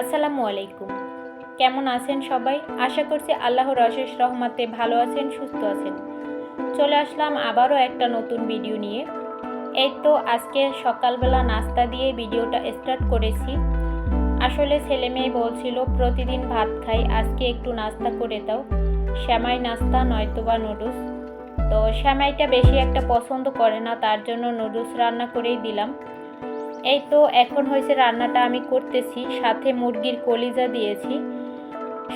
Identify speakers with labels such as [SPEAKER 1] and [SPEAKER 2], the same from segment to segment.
[SPEAKER 1] আসসালামু আলাইকুম। কেমন আছেন সবাই? আশা করছি আল্লাহর অশেষ রহমাতে ভালো আছেন, সুস্থ আছেন। চলে আসলাম আবারও একটা নতুন ভিডিও নিয়ে। এই তো আজকে সকালবেলা নাস্তা দিয়ে ভিডিওটা স্টার্ট করেছি। আসলে ছেলে মেয়ে বলছিল, প্রতিদিন ভাত খাই, আজকে একটু নাস্তা করে দাও। শ্যামাই নাস্তা নয়তো বা নুডলস। তো শ্যামাইটা বেশি একটা পছন্দ করে না, তার জন্য নুডলস রান্না করেই দিলাম। এই তো, এখন হয়েছে রান্নাটা আমি করতেছি, সাথে মুরগির কলিজা দিয়েছি।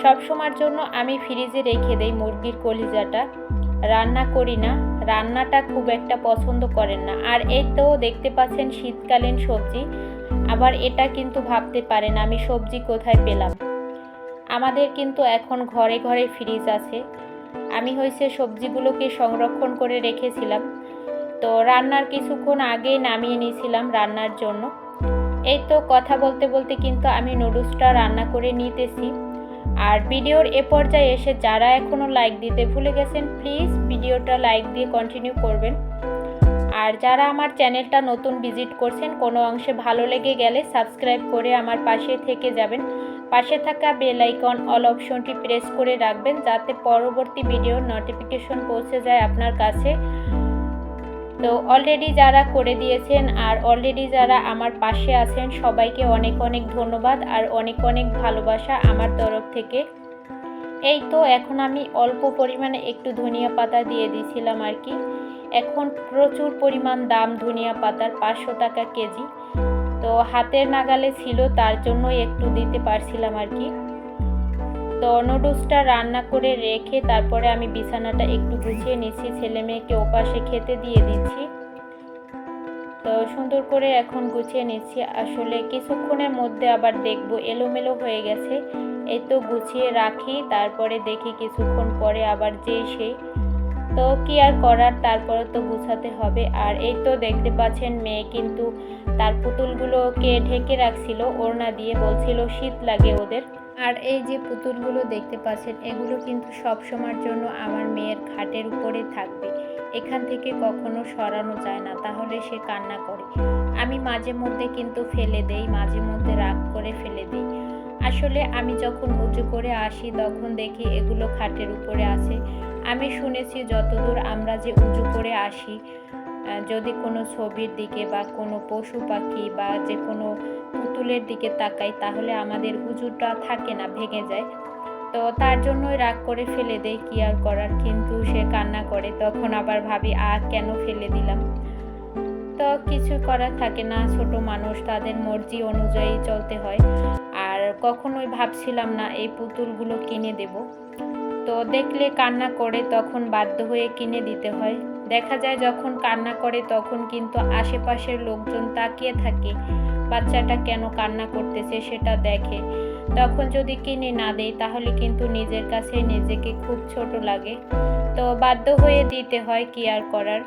[SPEAKER 1] সব সময়ের জন্য আমি ফ্রিজে রেখে দেই মুরগির কলিজাটা। রান্না করি না, রান্নাটা খুব একটা পছন্দ করেন না। আর এই তো দেখতে পাচ্ছেন শীতকালীন সবজি, আবার এটা কিন্তু ভাবতে পারেন আমি সবজি কোথায় পেলাম। আমাদের কিন্তু এখন ঘরে ঘরে ফ্রিজ আছে। আমি হয়েছে সবজিগুলোকে সংরক্ষণ করে রেখেছিলাম। তো রান্নার কিছুক্ষণ আগেই নামিয়ে নিয়েছিলাম রান্নার জন্য। এই তো কথা বলতে বলতে কিন্তু আমি নুডলসটা রান্না করে নিতেছি। আর ভিডিওর এ পর্যায়ে এসে যারা এখনও লাইক দিতে ভুলে গেছেন, প্লিজ ভিডিওটা লাইক দিয়ে কন্টিনিউ করবেন। আর যারা আমার চ্যানেলটা নতুন ভিজিট করছেন, কোনো অংশে ভালো লেগে গেলে সাবস্ক্রাইব করে আমার পাশে থেকে যাবেন। পাশে থাকা বেল আইকন অল অপশনটি প্রেস করে রাখবেন, যাতে পরবর্তী ভিডিওর নোটিফিকেশন পৌঁছে যায় আপনার কাছে। তো অলরেডি যারা করে দিয়েছেন আর অলরেডি যারা আমার পাশে আছেন, সবাইকে অনেক অনেক ধন্যবাদ আর অনেক অনেক ভালোবাসা আমার তরফ থেকে। এই তো এখন আমি অল্প পরিমাণে একটু ধনিয়া পাতা দিয়ে দিয়েছিলাম আর কি। এখন প্রচুর পরিমাণ দাম ধনিয়া পাতার, পাঁচশো টাকা কেজি। তো হাতের নাগালে ছিল, তার জন্য একটু দিতে পারছিলাম আর কি। তো নুডলসটা রান্না করে রেখে তারপরে আমি বিছানাটা একটু গুছিয়ে নিচ্ছি। ছেলে মেয়েকে ওপাশে খেতে দিয়ে দিচ্ছি। তো সুন্দর করে এখন গুছিয়ে নিচ্ছি। আসলে কিছুক্ষণের মধ্যে আবার দেখব, এলোমেলো হয়ে গেছে। এই তো গুছিয়ে রাখি, তারপরে দেখি কিছুক্ষণ পরে আবার যে সেই তো কি আর করার, তারপরে তো গুছাতে হবে। আর এই তো দেখতে পাচ্ছেন মেয়ে কিন্তু তার পুতুলগুলোকে ঢেকে রাখছিল, ওড়না দিয়ে বলছিল শীত লাগে ওদের। আর এই যে পুতুলগুলো দেখতে পাচ্ছেন, এগুলো কিন্তু সব সময়ের জন্য আমার মেয়ের খাটের উপরে থাকবে। এখান থেকে কখনো সরানো যায় না, তাহলে সে কান্না করে। আমি মাঝে মধ্যে কিন্তু ফেলে দেই, মাঝে মধ্যে রাগ করে ফেলে দিই। আসলে আমি যখন উঁচু করে আসি, তখন দেখি এগুলো খাটের উপরে আছে। আমি শুনেছি যতদূর আমরা যে উঁচু করে আসি যদি কোনো ছবির দিকে বা কোনো পশু পাখি বা যে কোনো পুতুলের দিকে তাকাই, তাহলে আমাদের উঁচুটা থাকে না, ভেঙে যায়। তো তার জন্যই রাগ করে ফেলে দেয় কি আর করার, কিন্তু সে কান্না করে। তখন আবার ভাবি, আ, কেন ফেলে দিলাম? তো কিছু করার থাকে না, ছোট মানুষ, তাদের মর্জি অনুযায়ী চলতে হয়। আর কখনোই ভাবছিলাম না এই পুতুলগুলো কিনে দেব। তো দেখলে কান্না করে, তখন বাধ্য হয়ে কিনে দিতে হয়। দেখা যায় যখন কান্না করে, তখন কিন্তু আশেপাশের লোকজন তাকিয়ে থাকে, বাচ্চাটা কেন কান্না করতেছে সেটা দেখে। তখন যদি কিনে না দেয়, তাহলে কিন্তু নিজের কাছে নিজেকে খুব ছোট লাগে। তো বাধ্য হয়ে দিতে হয় কি আর করার?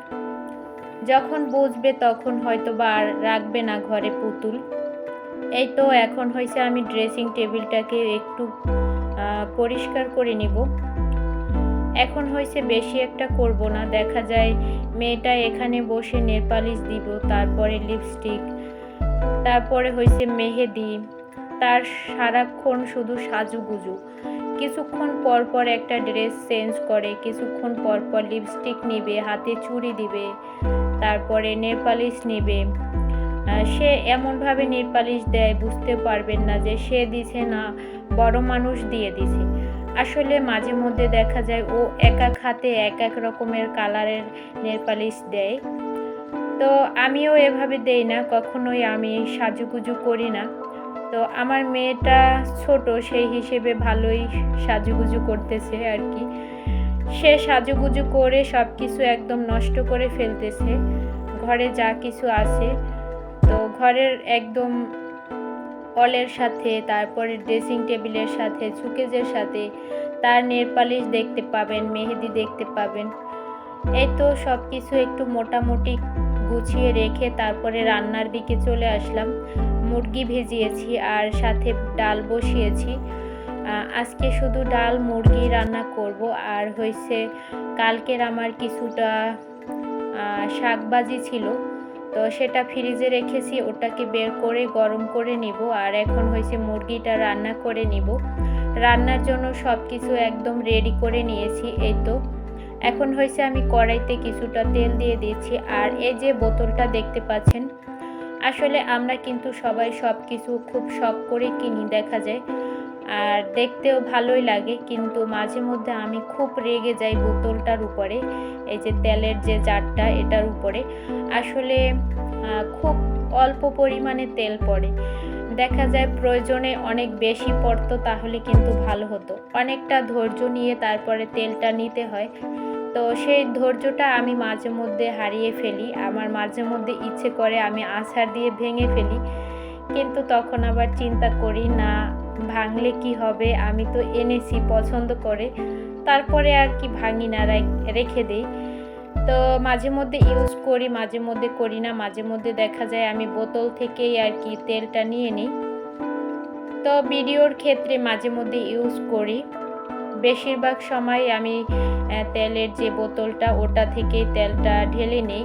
[SPEAKER 1] যখন বুঝবে, তখন হয়তো বা আর রাখবে না ঘরে পুতুল। এই তো, এখন হয়েছে আমি ড্রেসিং টেবিলটাকে একটু পরিষ্কার করে নিব। এখন হয়েছে বেশি একটা করব না। দেখা যায় মেয়েটা এখানে বসে নেলপালিশ দিব, তারপরে লিপস্টিক তারপরে হয়েছে মেহেদি, তার সারাক্ষণ শুধু সাজুগুজু। কিছুক্ষণ পর পর একটা ড্রেস চেঞ্জ করে, কিছুক্ষণ পর পর লিপস্টিক নিবে, হাতে চুড়ি দিবে, তারপরে নেলপালিশ নেবে। সে এমনভাবে নেলপালিশ দেয়, বুঝতে পারবেন না যে সে দিছে না, বড় মানুষ দিয়ে দিছে। আসলে মাঝে মধ্যে দেখা যায় ও এক এক হাতে এক এক রকমের কালারের নেলপালিশ দেয়। তো আমিও এভাবে দেই না, কখনোই আমি সাজুগুজু করি না। তো আমার মেয়েটা ছোট, সেই হিসেবে ভালোই সাজুগুজু করতেছে আর কি সে সাজুগুজু করে সব কিছু একদম নষ্ট করে ফেলতেছে। ঘরে যা কিছু আছে, তো ঘরের একদম অলের সাথে, তারপরে ড্রেসিং টেবিলের সাথে, সুকেজের সাথে, তার নেরপালিশ দেখতে পাবেন, মেহেদি দেখতে পাবেন। এই তো সব কিছু একটু মোটামুটি গুছিয়ে রেখে তারপরে রান্নার দিকে চলে আসলাম। মুরগি ভেজিয়েছি আর সাথে ডাল বসিয়েছি। আজকে শুধু ডাল, মুরগি রান্না করব। আর হয়েছে কালকের আমার কিছুটা শাকবাজি ছিল। তো সেটা ফ্রিজে রেখেছি, ওটাকে বের করে গরম করে নিব, আর এখন হয়েছে মুরগিটা রান্না করে নিব। রান্নার জন্য সব কিছু একদম রেডি করে নিয়েছি, এই তো। এখন হয়েছে আমি কড়াইতে কিছুটা তেল দিয়ে দিয়েছি আর এই যে বোতলটা দেখতে পাচ্ছেন, আসলে আমরা কিন্তু সবাই সব কিছু খুব শখ করে কিনি, দেখা যায়। আর দেখতেও ভালোই লাগে, কিন্তু মাঝে মধ্যে আমি খুব রেগে যাই বোতলটার উপরে, এই যে তেলের যে জারটা এটার উপরে। আসলে খুব অল্প পরিমাণে তেল পড়ে। দেখা যায় প্রয়োজনে অনেক বেশি পড়তো তাহলে কিন্তু ভালো হতো। অনেকটা ধৈর্য নিয়ে তারপরে তেলটা নিতে হয়। তো সেই ধৈর্যটা আমি মাঝে মধ্যে হারিয়ে ফেলি। আমার মাঝে মধ্যে ইচ্ছে করে আমি আছাড় দিয়ে ভেঙে ফেলি। কিন্তু তখন আবার চিন্তা করি, না ভাঙলে কি হবে? আমি তো এনেছি, পছন্দ করে। তারপরে আর কি ভাঙি না রাখ- দিই। তো মাঝে মধ্যে ইউজ করি, মাঝে মধ্যে করি না। মাঝে মধ্যে দেখা যায় আমি বোতল থেকেই আর কি তেলটা নিয়ে নিই। তো ভিডিওর ক্ষেত্রে মাঝে মধ্যে ইউজ করি। বেশিরভাগ সময় আমি তেলের যে বোতলটা, ওটা থেকেই তেলটা ঢেলে নিই।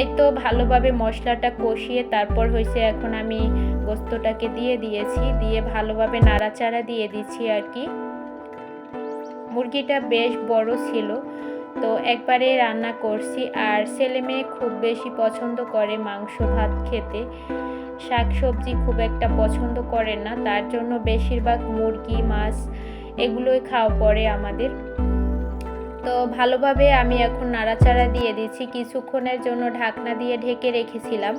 [SPEAKER 1] এই তো ভালোভাবে মশলাটা কষিয়ে তারপর হয়েছে এখন আমি গোস্তটাকে দিয়ে দিয়েছি, দিয়ে ভালোভাবে নাড়াচাড়া দিয়ে দিচ্ছি আর কি। মুরগিটা বেশ বড় ছিল, তো একবারে রান্না করছি আর ছেলে মেয়ে খুব বেশি পছন্দ করে মাংস ভাত খেতে। শাক সবজি খুব একটা পছন্দ করে না, তার জন্য বেশিরভাগ মুরগি, মাছ এগুলোই খাওয়া পড়ে আমাদের। তো ভালোভাবে আমি এখন নাড়াচাড়া দিয়ে দিচ্ছি। কিছুক্ষণের জন্য ঢাকনা দিয়ে ঢেকে রেখেছিলাম।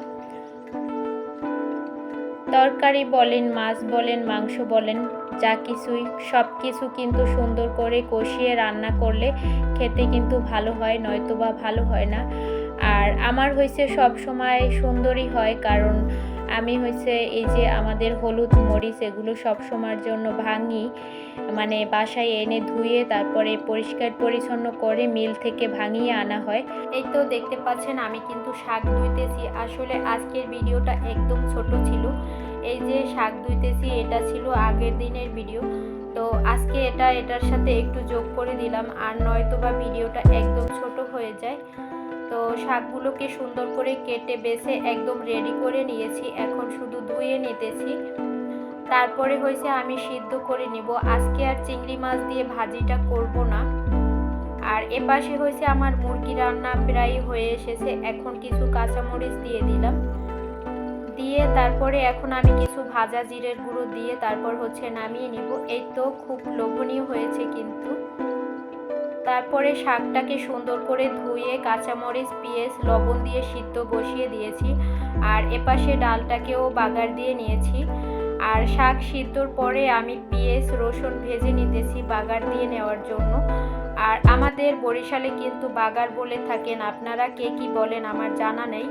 [SPEAKER 1] তরকারি বলেন, মাছ বলেন, মাংস বলেন, যা কিছুই, সব কিছু কিন্তু সুন্দর করে কষিয়ে রান্না করলে খেতে কিন্তু ভালো হয় নয়তো বা ভালো হয় না। আর আমার হয়েছে সব সময় সুন্দরই হয়, কারণ আমি হয়েছে এই যে আমাদের হলুদ মরিচ এগুলো সব সময়ের জন্য ভাঙি মানে বাসায় এনে ধুয়ে তারপরে পরিষ্কার পরিচ্ছন্ন করে মিল থেকে ভাঙিয়ে আনা হয়। এই তো দেখতে পাচ্ছেন আমি কিন্তু শাক ধুইতেছি। আসলে আজকের ভিডিওটা একদম ছোট ছিল। এই যে শাক ধুইতেছি, এটা ছিল আগের দিনের ভিডিও। তো আজকে এটা, এটার সাথে একটু যোগ করে দিলাম। আর নয়তো বা ভিডিওটা একদম ছোট হয়ে যায়। তো শাকগুলোকে সুন্দর করে কেটে বেছে একদম রেডি করে নিয়েছি। এখন শুধু ধুয়ে নিতেছি। তারপরে হয়েছে আমি সিদ্ধ করে নিব। আজকে আর চিংড়ি মাছ দিয়ে ভাজিটা করব না। আর এপাশে হয়েছে আমার মুরগি রান্না প্রায় হয়ে এসেছে। এখন কিছু কাঁচামরিচ দিয়ে দিলাম। দিয়ে তারপরে এখন আমি কিছু ভাজা জিরের গুঁড়ো দিয়ে তারপর হচ্ছে নামিয়ে নিব। এই তো খুব লোভনীয় হয়েছে কিন্তু। তারপরে শাকটাকে সুন্দর করে ধুয়ে কাঁচামরিচ, পেঁয়াজ, লবণ দিয়ে সিদ্ধ বসিয়ে দিয়েছি আর এপাশে ডালটাকেও বাগার দিয়ে নিয়েছি। আর শাক সিদ্ধর পরে আমি পেঁয়াজ, রসুন ভেজে নিতেছি বাগার দিয়ে নেওয়ার জন্য। আর আমাদের বরিশালে কিন্তু বাগার বলে থাকেন। আপনারা কে কি বলেন আমার জানা নেই।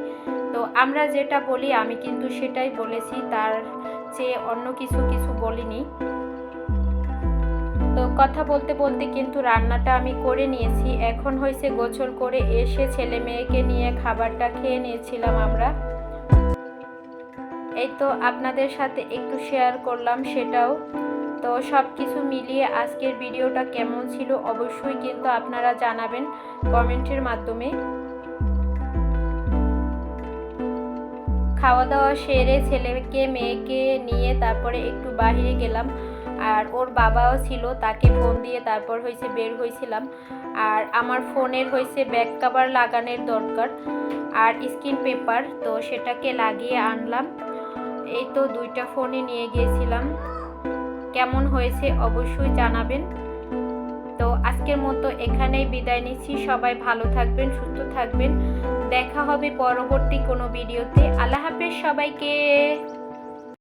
[SPEAKER 1] তো আমরা যেটা বলি, আমি কিন্তু সেটাই বলেছি। তার চেয়ে অন্য কিছু কিছু বলিনি। তো কথা বলতে বলতে কিন্তু রান্নাটা আমি করে নিয়েছি। এখন হয়েছে গোছল করে এসে ছেলে মেয়েকে নিয়ে খাবারটা খেয়ে নিয়েছিলাম আমরা। এই তো আপনাদের সাথে একটু শেয়ার করলাম সেটাও। তো সব কিছু মিলিয়ে আজকের ভিডিওটা কেমন ছিল অবশ্যই কিন্তু আপনারা জানাবেন কমেন্টের মাধ্যমে। খাওয়া দাওয়া সেরে ছেলেকে, মেয়েকে নিয়ে তারপরে একটু বাইরে গেলাম। আর ওর বাবাও ছিল, তাকে ফোন দিয়ে তারপর হয়েছে বের হয়েছিলাম আর আমার ফোনের হয়েছে ব্যাক কাভার লাগানোর দরকার আর স্ক্রিন পেপার তো সেটাকে লাগিয়ে আনলাম। এই তো দুইটা ফোনে নিয়ে গিয়েছিলাম। কেমন হয়েছে অবশ্যই জানাবেন। তো আজকের মতো এখানেই বিদায় নিচ্ছি। সবাই ভালো থাকবেন, সুস্থ থাকবেন। দেখা হবে পরবর্তী কোনো ভিডিওতে আল্লাহ হাফেজ সবাইকে।